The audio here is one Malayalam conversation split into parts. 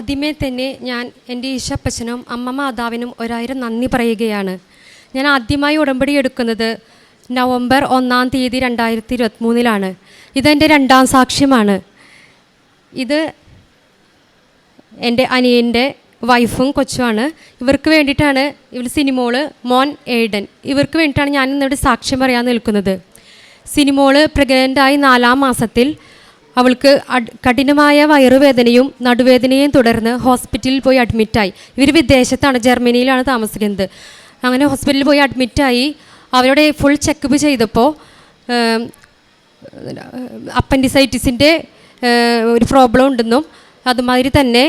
ആദ്യമേ തന്നെ ഞാൻ എന്റെ ഈശപ്പച്ചനും അമ്മ മാതാവിനും ഒരായിരം നന്ദി പറയുകയാണ്. ഞാൻ ആദ്യമായി ഉടമ്പടി എടുക്കുന്നത് നവംബർ ഒന്നാം തീയതി രണ്ടായിരത്തി ഇരുപത്തിമൂന്നിലാണ് ഇതെന്റെ രണ്ടാം സാക്ഷ്യമാണ്. ഇത് എന്റെ അനിയന്റെ വൈഫും കൊച്ചുമാണ്. ഇവർക്ക് വേണ്ടിയിട്ടാണ് ഇവർ സിനിമോൾ മോൻ എയ്ഡൻ ഇവർക്ക് വേണ്ടിയിട്ടാണ് ഞാൻ ഇന്നിവിടെ സാക്ഷ്യം പറയാൻ നിൽക്കുന്നത്. സിനിമോൾ പ്രഗ്നന്റായി നാലാം മാസത്തിൽ അവൾക്ക് കഠിനമായ വയറുവേദനയും നടുവേദനയും തുടർന്ന് ഹോസ്പിറ്റലിൽ പോയി അഡ്മിറ്റായി. ഇവർ വിദേശത്താണ് ജർമ്മനിയിലാണ് താമസിക്കുന്നത്. അങ്ങനെ ഹോസ്പിറ്റലിൽ പോയി അഡ്മിറ്റായി. അവരുടെ ഫുൾ ചെക്കപ്പ് ചെയ്തപ്പോൾ അപ്പൻഡിസൈറ്റിസിന്റെ ഒരു പ്രോബ്ലം ഉണ്ടെന്നും അതുമാതിരി തന്നെ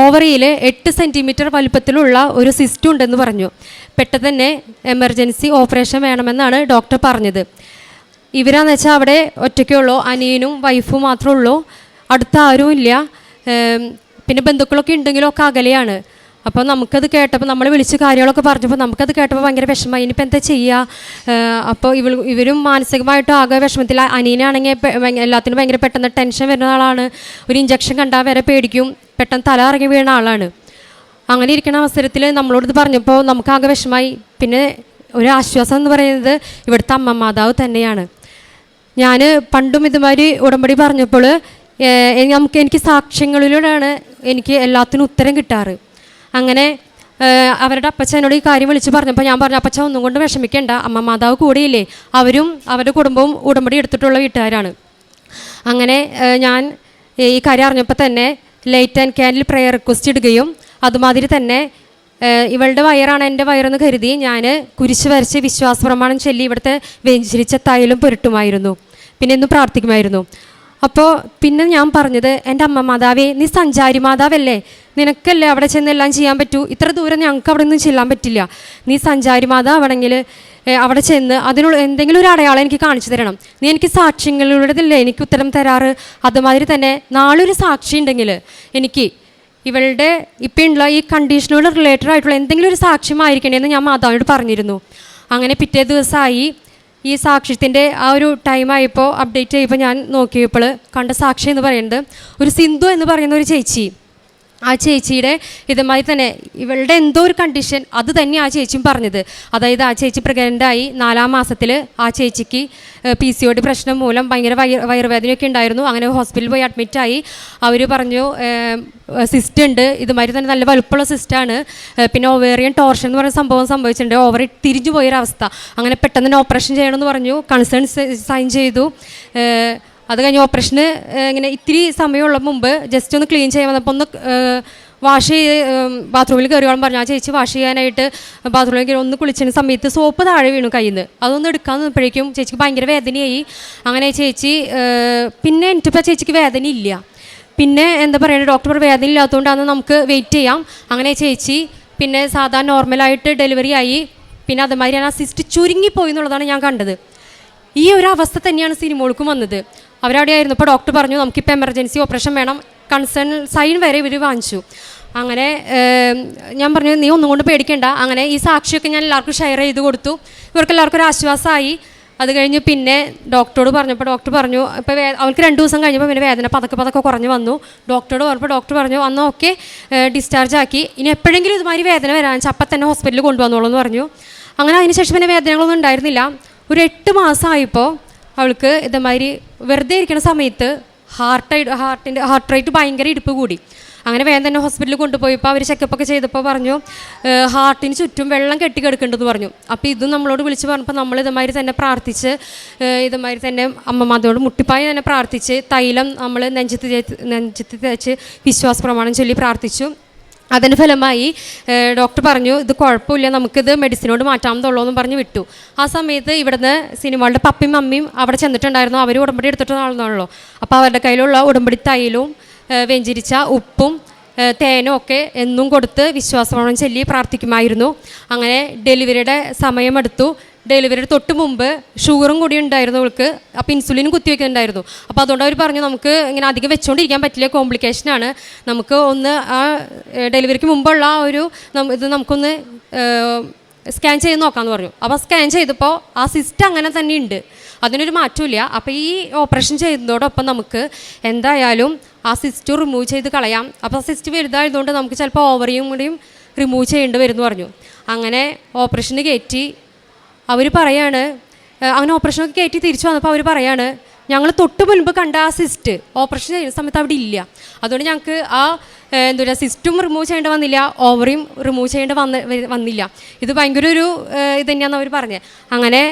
ഓവറിയിൽ എട്ട് സെന്റിമീറ്റർ വലുപ്പത്തിലുള്ള ഒരു സിസ്റ്റ് ഉണ്ടെന്ന് പറഞ്ഞു. പെട്ടെന്ന് തന്നെ എമർജൻസി ഓപ്പറേഷൻ വേണമെന്നാണ് ഡോക്ടർ പറഞ്ഞത്. ഇവരാന്ന് വെച്ചാൽ അവിടെ ഒറ്റയ്ക്കുള്ളൂ അനിയനും വൈഫും മാത്രമേ ഉള്ളൂ. അടുത്ത ആരും ഇല്ല. പിന്നെ ബന്ധുക്കളൊക്കെ ഉണ്ടെങ്കിലും ഒക്കെ അകലെയാണ്. അപ്പോൾ നമുക്കത് കേട്ടപ്പോൾ നമ്മൾ വിളിച്ച് കാര്യങ്ങളൊക്കെ പറഞ്ഞപ്പോൾ നമുക്കത് കേട്ടപ്പോൾ ഭയങ്കര വിഷമമായി. ഇനിയിപ്പോൾ എന്താ ചെയ്യുക അപ്പോൾ ഇവൾ ഇവരും മാനസികമായിട്ട് ആകെ വിഷമത്തിൽ അനിയനാണെങ്കിൽ എല്ലാത്തിനും ഭയങ്കര പെട്ടെന്ന് ടെൻഷൻ വരുന്ന ആളാണ്. ഒരു ഇഞ്ചക്ഷൻ കണ്ടാൽ വരെ പേടിക്കും. പെട്ടെന്ന് തല ഇറങ്ങി വീണ ആളാണ്. അങ്ങനെ ഇരിക്കുന്ന അവസരത്തിൽ നമ്മളോട് ഇത് പറഞ്ഞപ്പോൾ നമുക്കാകെ വിഷമായി പിന്നെ ഒരു ആശ്വാസം എന്ന് പറയുന്നത് ഇവിടുത്തെ അമ്മ മാതാവ് തന്നെയാണ്. ഞാൻ പണ്ടും ഇതുമാതിരി ഉടമ്പടി പറഞ്ഞപ്പോൾ നമുക്ക് എനിക്ക് സാക്ഷ്യങ്ങളിലൂടെയാണ് എനിക്ക് എല്ലാത്തിനും ഉത്തരം കിട്ടാറ്. അങ്ങനെ അവരുടെ അപ്പച്ച എന്നോട് ഈ കാര്യം വിളിച്ച് പറഞ്ഞപ്പോൾ ഞാൻ പറഞ്ഞു അപ്പച്ച ഒന്നും കൊണ്ട് വിഷമിക്കേണ്ട. അമ്മ മാതാവ് കൂടെയില്ലേ? അവരും അവരുടെ കുടുംബവും ഉടമ്പടി എടുത്തിട്ടുള്ള വീട്ടുകാരാണ്. അങ്ങനെ ഞാൻ ഈ കാര്യം അറിഞ്ഞപ്പോൾ തന്നെ light and candle prayer request ഇടുകയും അതുമാതിരി തന്നെ ഇവളുടെ വയറാണ് എന്റെ വയറെന്ന് കരുതി ഞാൻ കുരിശ് വരച്ച് വിശ്വാസ പ്രമാണം ചൊല്ലി ഇവിടുത്തെ വെഞ്ചരിച്ച തൈലും പുരട്ടുമായിരുന്നു. പിന്നെ ഇന്ന് പ്രാർത്ഥിക്കുമായിരുന്നു. അപ്പോൾ പിന്നെ ഞാൻ പറഞ്ഞത് എന്റെ അമ്മ മാതാവേ നീ സഞ്ചാരി മാതാവല്ലേ? നിനക്കല്ലേ അവിടെ ചെന്ന് എല്ലാം ചെയ്യാൻ പറ്റൂ? ഇത്ര ദൂരം ഞങ്ങൾക്ക് അവിടെ നിന്ന് ചെല്ലാൻ പറ്റില്ല. നീ സഞ്ചാരി മാതാവണമെങ്കിൽ ഏഹ്, അവിടെ ചെന്ന് അതിനുള്ള എന്തെങ്കിലും ഒരു അടയാളം എനിക്ക് കാണിച്ചു തരണം. നീ എനിക്ക് സാക്ഷ്യങ്ങളുള്ളതല്ലേ എനിക്ക് ഉത്തരം തരാറ്? അതുമാതിരി തന്നെ നാളെ ഒരു സാക്ഷി ഉണ്ടെങ്കിൽ എനിക്ക് ഇവളുടെ ഇപ്പോഴുള്ള ഈ കണ്ടീഷനോട് റിലേറ്റഡ് ആയിട്ടുള്ള എന്തെങ്കിലും ഒരു സാക്ഷ്യമായിരിക്കണേ എന്ന് ഞാൻ മാതാവിനോട് പറഞ്ഞിരുന്നു. അങ്ങനെ പിറ്റേ ദിവസമായി ഈ സാക്ഷ്യത്തിന്റെ ആ ഒരു ടൈമായപ്പോൾ അപ്ഡേറ്റ് ചെയ്യപ്പോൾ ഞാൻ നോക്കിയപ്പോൾ കണ്ട സാക്ഷി എന്ന് പറയുന്നത് ഒരു സിന്ധു എന്ന് പറയുന്ന ഒരു ചേച്ചി. ആ ചേച്ചിയുടെ ഇതുമായി തന്നെ ഇവളുടെ എന്തോ ഒരു കണ്ടീഷൻ അത് തന്നെ ആ ചേച്ചിയും പറഞ്ഞത്. അതായത് ആ ചേച്ചി പ്രഗ്നന്റായി നാലാം മാസത്തിൽ ആ ചേച്ചിക്ക് പി സി ഒ ഡി പ്രശ്നം മൂലം ഭയങ്കര വയർ വയറുവേദനയൊക്കെ ഉണ്ടായിരുന്നു. അങ്ങനെ ഹോസ്പിറ്റലിൽ പോയി അഡ്മിറ്റായി അവർ പറഞ്ഞു സിസ്റ്റ് ഉണ്ട്. ഇതുമാതിരി തന്നെ നല്ല വലുപ്പമുള്ള സിസ്റ്റാണ് പിന്നെ ഓവേറിയൻ ടോർഷൻ എന്ന് പറയുന്ന സംഭവം സംഭവിച്ചിട്ടുണ്ട്. ഓവറി തിരിഞ്ഞു പോയൊരവസ്ഥ. അങ്ങനെ പെട്ടെന്ന് തന്നെ ഓപ്പറേഷൻ ചെയ്യണമെന്ന് പറഞ്ഞു. കൺസേൺ സൈൻ ചെയ്തു. അത് കഴിഞ്ഞ് ഓപ്പറേഷന് ഇങ്ങനെ ഇത്തിരി സമയമുള്ള മുമ്പ് ജസ്റ്റ് ഒന്ന് ക്ലീൻ ചെയ്യാൻ വന്നപ്പോൾ ഒന്ന് വാഷ് ചെയ്ത് ബാത്റൂമിൽ കയറിയോളം പറഞ്ഞു. ആ ചേച്ചി വാഷ് ചെയ്യാനായിട്ട് ബാത്റൂമിൽ കയറി ഒന്ന് കുളിച്ചിരുന്ന സമയത്ത് സോപ്പ് താഴെ വീണു കയ്യിൽ നിന്ന് അതൊന്ന് എടുക്കാൻ നിന്നപ്പോഴേക്കും ചേച്ചിക്ക് ഭയങ്കര വേദനയായി. അങ്ങനെ ചേച്ചി പിന്നെ എനിക്കിപ്പോൾ ചേച്ചിക്ക് വേദന ഇല്ല പിന്നെ എന്താ പറയുക ഡോക്ടർ വേദന ഇല്ലാത്തതുകൊണ്ടാണ് നമുക്ക് വെയിറ്റ് ചെയ്യാം. അങ്ങനെ ചേച്ചി പിന്നെ സാധാരണ നോർമലായിട്ട് ഡെലിവറി ആയി. പിന്നെ അതുമാതിരി ആ സിസ്റ്റ് ചുരുങ്ങിപ്പോയി എന്നുള്ളതാണ് ഞാൻ കണ്ടത്. ഈ ഒരു അവസ്ഥ തന്നെയാണ് സിനിമകൾക്കും വന്നത്. അവരവിടെ ആയിരുന്നു ഡോക്ടർ പറഞ്ഞു നമുക്കിപ്പോൾ എമർജൻസി ഓപ്പറേഷൻ വേണം. കൺസേൺ സൈൻ വരെ ഇവർ വാങ്ങിച്ചു. അങ്ങനെ ഞാൻ പറഞ്ഞു നീ ഒന്നും കൊണ്ട് പേടിക്കണ്ട. അങ്ങനെ ഈ സാക്ഷിയൊക്കെ ഞാൻ എല്ലാവർക്കും ഷെയർ ചെയ്ത് കൊടുത്തു. ഇവർക്ക് എല്ലാവർക്കും ഒരു ആശ്വാസമായി. അത് കഴിഞ്ഞ് പിന്നെ ഡോക്ടറോട് പറഞ്ഞപ്പോൾ ഡോക്ടർ പറഞ്ഞു ഇപ്പോൾ വേ അവൾക്ക് രണ്ട് ദിവസം കഴിഞ്ഞപ്പോൾ പിന്നെ വേദന പതക്കെ പതക്കെ കുറഞ്ഞ് വന്നു. ഡോക്ടറോട് പറഞ്ഞപ്പോൾ ഡോക്ടർ പറഞ്ഞു അന്ന് ഓക്കെ ഡിസ്ചാർജ് ആക്കി. ഇനി എപ്പോഴെങ്കിലും ഇതുമാതിരി വേദന വരാൻ വെച്ചാൽ അപ്പം തന്നെ ഹോസ്പിറ്റലിൽ കൊണ്ടുവന്നോളൂ എന്ന് പറഞ്ഞു. അങ്ങനെ അതിന് ശേഷം പിന്നെ വേദനകളൊന്നും ഉണ്ടായിരുന്നില്ല. ഒരു എട്ട് മാസമായപ്പോൾ അവൾക്ക് ഇതേമാതിരി വെറുതെ ഇരിക്കുന്ന സമയത്ത് ഹാർട്ട് ഹാർട്ടിന്റെ ഹാർട്ട് റേറ്റ് ഭയങ്കര ഇടുപ്പ് കൂടി. അങ്ങനെ വേഗം തന്നെ ഹോസ്പിറ്റലിൽ കൊണ്ടുപോയപ്പോൾ അവർ ചെക്കപ്പൊക്കെ ചെയ്തപ്പോൾ പറഞ്ഞു ഹാർട്ടിന് ചുറ്റും വെള്ളം കെട്ടി കെട്ടിക്കിടക്കുന്നുണ്ടെന്ന് പറഞ്ഞു. അപ്പോൾ ഇതും നമ്മളോട് വിളിച്ച് പറഞ്ഞപ്പോൾ നമ്മൾ ഇതുമാതിരി തന്നെ പ്രാർത്ഥിച്ച് ഇതേമാതിരി തന്നെ അമ്മമാതോട് മുട്ടിപ്പായി തന്നെ പ്രാർത്ഥിച്ച് തൈലം നമ്മൾ നെഞ്ചത്ത് നെഞ്ചത്ത് തേച്ച് വിശ്വാസ പ്രമാണം ചൊല്ലി പ്രാർത്ഥിച്ചു. അതിന്റെ ഫലമായി ഡോക്ടർ പറഞ്ഞു ഇത് കുഴപ്പമില്ല നമുക്കിത് മെഡിസിനോട് മാറ്റാമെന്നുള്ളൂ എന്ന് പറഞ്ഞ് വിട്ടു. ആ സമയത്ത് ഇവിടുന്ന് സിനിമകളുടെ പപ്പയും മമ്മിയും അവിടെ ചെന്നിട്ടുണ്ടായിരുന്നു. അവർ ഉടമ്പടി എടുത്തിട്ടാണെന്നാണല്ലോ അപ്പോൾ അവരുടെ കയ്യിലുള്ള ഉടമ്പടി ഏഹ്, വെഞ്ചിരിച്ച ഉപ്പും തേനും ഒക്കെ എന്നും കൊടുത്ത് വിശ്വാസമോണം ചൊല്ലി പ്രാർത്ഥിക്കുമായിരുന്നു. അങ്ങനെ ഡെലിവറിയുടെ സമയമെടുത്തു. ഡെലിവറിയുടെ തൊട്ട് മുമ്പ് ഷുഗറും കൂടി ഉണ്ടായിരുന്നു അവൾക്ക്. അപ്പോൾ ഇൻസുലിനും കുത്തിവെക്കുന്നുണ്ടായിരുന്നു. അപ്പോൾ അതുകൊണ്ട് അവർ പറഞ്ഞു നമുക്ക് ഇങ്ങനെ അധികം വെച്ചുകൊണ്ടിരിക്കാൻ പറ്റില്ല കോംപ്ലിക്കേഷനാണ് നമുക്ക് ഒന്ന് ആ ഡെലിവറിക്ക് മുമ്പുള്ള ആ ഒരു ഇത് നമുക്കൊന്ന് സ്കാൻ ചെയ്ത് നോക്കാമെന്ന് പറഞ്ഞു. അപ്പോൾ സ്കാൻ ചെയ്തപ്പോൾ ആ സിസ്റ്റ് അങ്ങനെ തന്നെ ഉണ്ട്. അതിനൊരു മാറ്റമില്ല അപ്പോൾ ഈ ഓപ്പറേഷൻ ചെയ്യുന്നതോടൊപ്പം നമുക്ക് എന്തായാലും ആ സിസ്റ്റ് റിമൂവ് ചെയ്ത് കളയാം. അപ്പോൾ സിസ്റ്റ് വലുതായതുകൊണ്ട് നമുക്ക് ചിലപ്പോൾ ഓവറിയും കൂടിയും റിമൂവ് ചെയ്യേണ്ടി വരുമെന്ന് പറഞ്ഞു. അങ്ങനെ ഓപ്പറേഷന് കയറ്റി അവർ പറയാണ് അങ്ങനെ ഓപ്പറേഷനൊക്കെ കയറ്റി തിരിച്ചു വന്നപ്പോൾ അവർ പറയാണ് ഞങ്ങൾ തൊട്ട് മുൻപ് കണ്ട ആ സിസ്റ്റ് ഓപ്പറേഷൻ ചെയ്യുന്ന സമയത്ത് അവിടെ ഇല്ല. അതുകൊണ്ട് ഞങ്ങൾക്ക് ആ എന്താ പറയുക സിസ്റ്റും റിമൂവ് ചെയ്യേണ്ടി വന്നില്ല ഓവറിയും റിമൂവ് ചെയ്യേണ്ടി വന്ന് വന്നില്ല. ഇത് ഭയങ്കര ഒരു ഇത് തന്നെയാണെന്ന് അവർ പറഞ്ഞത് അങ്ങനെ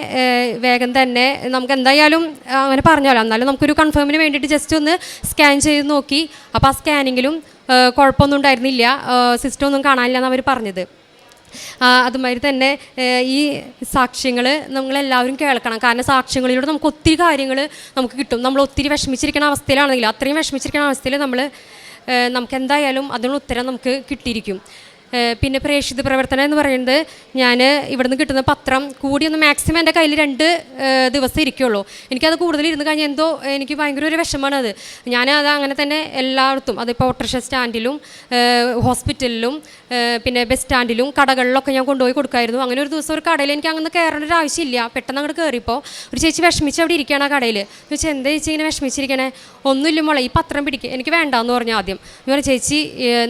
വേഗം തന്നെ നമുക്ക് എന്തായാലും അങ്ങനെ പറഞ്ഞല്ലോ എന്നാലും നമുക്കൊരു കൺഫേമിന് വേണ്ടിയിട്ട് ജസ്റ്റ് ഒന്ന് സ്കാൻ ചെയ്ത് നോക്കി. അപ്പോൾ ആ സ്കാനിങ്ങിലും കുഴപ്പമൊന്നും ഉണ്ടായിരുന്നില്ല. സിസ്റ്റം ഒന്നും കാണാനില്ല എന്ന് അവർ പറഞ്ഞത്. അതുമാതിരി തന്നെ ഈ സാക്ഷ്യങ്ങൾ നമ്മളെല്ലാവരും കേൾക്കണം. കാരണം സാക്ഷ്യങ്ങളിലൂടെ നമുക്ക് ഒത്തിരി കാര്യങ്ങൾ നമുക്ക് കിട്ടും. നമ്മൾ ഒത്തിരി വിഷമിച്ചിരിക്കുന്ന അവസ്ഥയിലാണെങ്കിലും അത്രയും വിഷമിച്ചിരിക്കുന്ന അവസ്ഥയിൽ നമ്മൾ നമുക്ക് എന്തായാലും അതിനുള്ള ഉത്തരം നമുക്ക് കിട്ടിയിരിക്കും. പിന്നെ പ്രേക്ഷിത പ്രവർത്തനം എന്ന് പറയുന്നത് ഞാൻ ഇവിടുന്ന് കിട്ടുന്ന പത്രം കൂടി ഒന്ന് മാക്സിമം എന്റെ കയ്യിൽ രണ്ട് ദിവസം ഇരിക്കുള്ളൂ. എനിക്കത് കൂടുതൽ ഇരുന്ന് കഴിഞ്ഞാൽ എന്തോ എനിക്ക് ഭയങ്കര ഒരു വിഷമമാണ് അത്. ഞാൻ അത് അങ്ങനെ തന്നെ എല്ലായിടത്തും അതിപ്പോൾ ഓട്ടോറിക്ഷ സ്റ്റാൻഡിലും ഹോസ്പിറ്റലിലും പിന്നെ ബസ് സ്റ്റാൻഡിലും കടകളിലൊക്കെ ഞാൻ കൊണ്ടുപോയി കൊടുക്കായിരുന്നു. അങ്ങനെ ഒരു ദിവസം ഒരു കടയിൽ എനിക്ക് അങ്ങനെ കയറേണ്ട ഒരു ആവശ്യമില്ല. പെട്ടെന്ന് അങ്ങോട്ട് കയറിയപ്പോൾ ഒരു ചേച്ചി വിഷമിച്ച് അവിടെ ഇരിക്കുകയാണ് ആ കടയിൽ ചോദിച്ചാൽ എന്താ ചേച്ചി ഇങ്ങനെ വിഷമിച്ചിരിക്കണേ? ഒന്നുമില്ല മോളെ ഈ പത്രം പിടിക്കുക എനിക്ക് വേണ്ടാന്ന് പറഞ്ഞു ആദ്യം. ഞാൻ പറഞ്ഞാൽ ചേച്ചി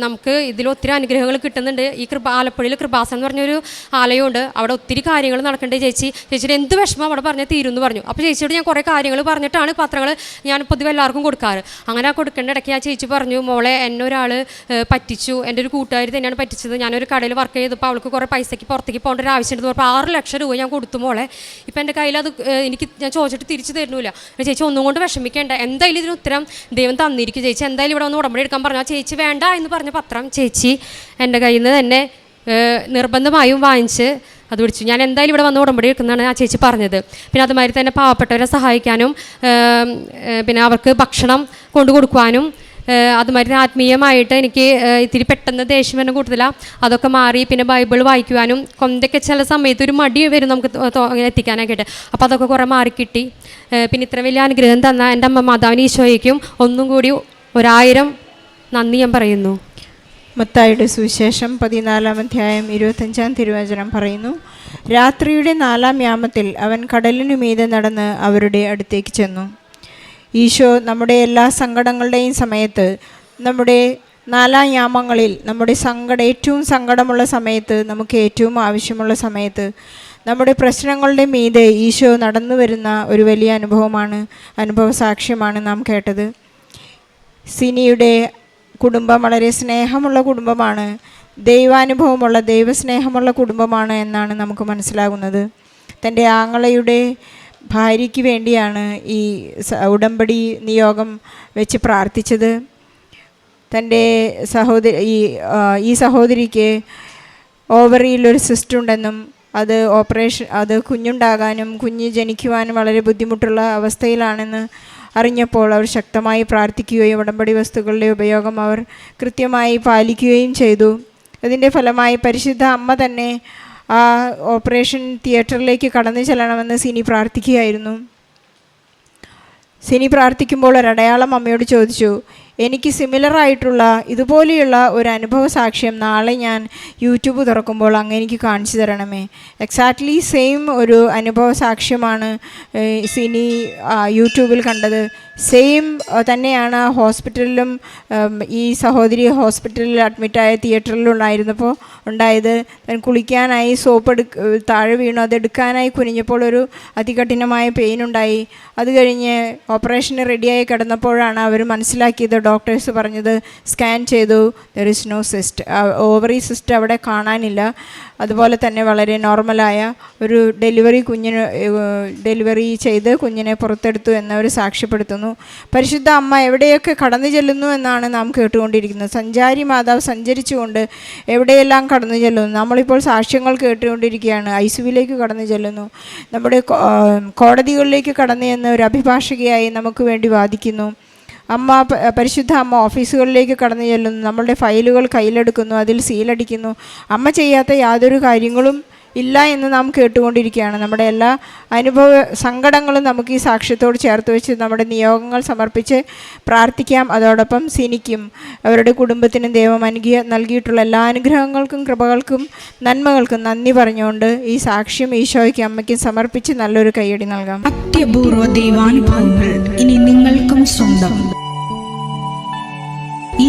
നമുക്ക് ഇതിൽ ഒത്തിരി അനുഗ്രഹങ്ങൾ കിട്ടുന്നുണ്ട് ഈ കൃപ ആലപ്പുഴയിൽ കൃപാസനം എന്ന് പറഞ്ഞൊരു ആലയമുണ്ട്. അവിടെ ഒത്തിരി കാര്യങ്ങൾ നടക്കുന്നുണ്ട് ചേച്ചി. ചേച്ചിയുടെ എന്ത് വിഷമം അവിടെ പറഞ്ഞാൽ തീരും എന്ന് പറഞ്ഞു. അപ്പോൾ ചേച്ചിയോട് ഞാൻ കുറേ കാര്യങ്ങൾ പറഞ്ഞിട്ടാണ് പത്രങ്ങൾ ഞാൻ പൊതുവെ എല്ലാവർക്കും കൊടുക്കാറ്. അങ്ങനെ കൊടുക്കേണ്ട ഇടയ്ക്ക് ആ ചേച്ചി പറഞ്ഞു മോളെ എന്നെ ഒരാൾ പറ്റിച്ചു. എന്റെ ഒരു കൂട്ടുകാരി തന്നെയാണ് പറ്റിച്ചത്. ഞാനൊരു കടയിൽ വർക്ക് ചെയ്തപ്പോൾ അവൾക്ക് കുറേ പൈസയ്ക്ക് പുറത്തേക്ക് പോകേണ്ട ഒരു ആവശ്യമുണ്ടെന്ന് പറഞ്ഞപ്പോൾ ആറ് ലക്ഷം രൂപ ഞാൻ കൊടുത്തു മോളെ. ഇപ്പം എന്റെ കയ്യിൽ അത് എനിക്ക് ഞാൻ ചോദിച്ചിട്ട് തിരിച്ചു തരുന്നില്ല. ചേച്ചി ഒന്നും കൊണ്ട് വിഷമിക്കേണ്ട. എന്തായാലും ഇതിന് ഉത്തരം ദൈവം തന്നിരിക്കും ചേച്ചി. എന്തായാലും ഇവിടെ ഒന്ന് ഉടമ്പടി എടുക്കാൻ പറഞ്ഞു. ആ ചേച്ചി വേണ്ട എന്ന് പറഞ്ഞ പത്രം ചേച്ചി എന്റെ കയ്യിൽ നിന്ന് തന്നെ നിർബന്ധമായും വാങ്ങിച്ച് അത് പിടിച്ചു. ഞാൻ എന്തായാലും ഇവിടെ വന്ന് ഉടമ്പടി എടുക്കുന്നതാണ് ആ ചേച്ചി പറഞ്ഞത്. പിന്നെ അതുമാതിരി തന്നെ പാവപ്പെട്ടവരെ സഹായിക്കാനും പിന്നെ അവർക്ക് ഭക്ഷണം കൊണ്ടു കൊടുക്കുവാനും അതുമാതിരി ആത്മീയമായിട്ട് എനിക്ക് ഇത്തിരി പെട്ടെന്ന് ദേഷ്യം വരുന്ന കൂടുതലാണ് അതൊക്കെ മാറി പിന്നെ ബൈബിൾ വായിക്കുവാനും കൊന്തൊക്കെ ചില സമയത്ത് ഒരു മടി വരും നമുക്ക് തോ- അപ്പോൾ അതൊക്കെ കുറേ മാറിക്കിട്ടി പിന്നെ ഇത്ര വലിയ അനുഗ്രഹം തന്ന എന്റെ അമ്മ മാതാവിന് ഈശോയ്ക്കും ഒന്നും കൂടി ഒരായിരം നന്ദി ഞാൻ പറയുന്നു. മത്തായുടെ സുവിശേഷം പതിനാലാം അധ്യായം ഇരുപത്തഞ്ചാം തിരുവചനം പറയുന്നു. രാത്രിയുടെ നാലാം യാമത്തിൽ അവൻ കടലിനു മീതെ നടന്ന് അവരുടെ അടുത്തേക്ക് ചെന്നു. ഈശോ നമ്മുടെ എല്ലാ സങ്കടങ്ങളുടെയും സമയത്ത് നമ്മുടെ നാലാം യാമങ്ങളിൽ നമ്മുടെ സങ്കടം ഏറ്റവും സങ്കടമുള്ള സമയത്ത് നമുക്ക് ഏറ്റവും ആവശ്യമുള്ള സമയത്ത് നമ്മുടെ പ്രശ്നങ്ങളുടെ മീതെ ഈശോ നടന്നു വരുന്ന ഒരു വലിയ അനുഭവമാണ് അനുഭവ സാക്ഷ്യമാണ് നാം കേട്ടത്. സിനിയുടെ കുടുംബം വളരെ സ്നേഹമുള്ള കുടുംബമാണ്. ദൈവാനുഭവമുള്ള ദൈവസ്നേഹമുള്ള കുടുംബമാണ് എന്നാണ് നമുക്ക് മനസ്സിലാകുന്നത്. തന്റെ ആങ്ങളയുടെ ഭാര്യയ്ക്ക് വേണ്ടിയാണ് ഈ ഉടമ്പടി നിയോഗം വെച്ച് പ്രാർത്ഥിച്ചത്. തന്റെ സഹോദരി ഈ ഈ സഹോദരിക്ക് ഓവറിയിലൊരു സിസ്റ്റ് ഉണ്ടെന്നും അത് ഓപ്പറേഷൻ അത് കുഞ്ഞുണ്ടാകാനും കുഞ്ഞ് ജനിക്കുവാനും വളരെ ബുദ്ധിമുട്ടുള്ള അവസ്ഥയിലാണെന്ന് അറിഞ്ഞപ്പോൾ അവർ ശക്തമായി പ്രാർത്ഥിക്കുകയും ഉടമ്പടി വസ്തുക്കളുടെ ഉപയോഗം അവർ കൃത്യമായി പാലിക്കുകയും ചെയ്തു. അതിന്റെ ഫലമായി പരിശുദ്ധ അമ്മ തന്നെ ആ ഓപ്പറേഷൻ തിയേറ്ററിലേക്ക് കടന്നു ചെല്ലണമെന്ന് സിനി പ്രാർത്ഥിക്കുകയായിരുന്നു. സിനി പ്രാർത്ഥിക്കുമ്പോൾ ഒരടയാളം അമ്മയോട് ചോദിച്ചു എനിക്ക് സിമിലർ ആയിട്ടുള്ള ഇതുപോലെയുള്ള ഒരു അനുഭവ സാക്ഷ്യം നാളെ ഞാൻ യൂട്യൂബ് തുറക്കുമ്പോൾ അങ്ങ് എനിക്ക് കാണിച്ചു തരണമേ. എക്സാക്ട്ലി സെയിം ഒരു അനുഭവ സാക്ഷ്യമാണ് സിനി യൂട്യൂബിൽ കണ്ടത്. സെയിം തന്നെയാണ് ഹോസ്പിറ്റലിലും ഈ സഹോദരി ഹോസ്പിറ്റലിൽ അഡ്മിറ്റായ തിയേറ്ററിലുണ്ടായിരുന്നപ്പോൾ ഉണ്ടായത്. കുളിക്കാനായി സോപ്പ് എടുക്ക താഴെ വീണു. അതെടുക്കാനായി കുനിഞ്ഞപ്പോൾ ഒരു അതികഠിനമായ പെയിൻ ഉണ്ടായി. അത് കഴിഞ്ഞ് ഓപ്പറേഷന് റെഡിയായി കിടന്നപ്പോഴാണ് അവർ മനസ്സിലാക്കിയത് ഡോക്ടേഴ്സ് പറഞ്ഞത് സ്കാൻ ചെയ്തു there is no cyst ovary cyst അവിടെ കാണാനില്ല. അതുപോലെ തന്നെ വളരെ നോർമലായ ഒരു ഡെലിവറി കുഞ്ഞിന് ഡെലിവറി ചെയ്ത് കുഞ്ഞിനെ പുറത്തെടുത്തു എന്നവർ സാക്ഷ്യപ്പെടുത്തുന്നു. പരിശുദ്ധ അമ്മ എവിടെയൊക്കെ കടന്നു ചെല്ലുന്നു എന്നാണ് നാം കേട്ടുകൊണ്ടിരിക്കുന്നത്. സഞ്ചാരി മാതാവ് സഞ്ചരിച്ചുകൊണ്ട് എവിടെയെല്ലാം കടന്നു ചെല്ലുന്നു? നമ്മളിപ്പോൾ സാക്ഷ്യങ്ങൾ കേട്ടുകൊണ്ടിരിക്കുകയാണ്. ഐ സിവിലേക്ക് കടന്നു ചെല്ലുന്നു. നമ്മുടെ കോടതികളിലേക്ക് കടന്നു എന്ന ഒരു അഭിഭാഷകയായി നമുക്ക് വേണ്ടി വാദിക്കുന്നു. അമ്മ പരിശുദ്ധ അമ്മ ഓഫീസുകളിലേക്ക് കടന്നു ചെല്ലുന്നു. നമ്മളുടെ ഫയലുകൾ കയ്യിലെടുക്കുന്നു അതിൽ സീലടിക്കുന്നു. അമ്മ ചെയ്യാത്ത യാതൊരു കാര്യങ്ങളും ഇല്ല എന്ന് നാം കേട്ടുകൊണ്ടിരിക്കുകയാണ്. നമ്മുടെ എല്ലാ അനുഭവ സങ്കടങ്ങളും നമുക്ക് ഈ സാക്ഷ്യത്തോട് ചേർത്ത് വെച്ച് നമ്മുടെ നിയോഗങ്ങൾ സമർപ്പിച്ച് പ്രാർത്ഥിക്കാം. അതോടൊപ്പം സിനിക്കും അവരുടെ കുടുംബത്തിനും ദൈവം അനുകിയ നൽകിയിട്ടുള്ള എല്ലാ അനുഗ്രഹങ്ങൾക്കും കൃപകൾക്കും നന്മകൾക്കും നന്ദി പറഞ്ഞുകൊണ്ട് ഈ സാക്ഷ്യം ഈശോയ്ക്ക് അമ്മയ്ക്കും സമർപ്പിച്ച് നല്ലൊരു കൈയടി നൽകാം. അത്യപൂർവ ദൈവാനുഭവങ്ങൾ ഇനി നിങ്ങൾക്കും സ്വന്തം. ഈ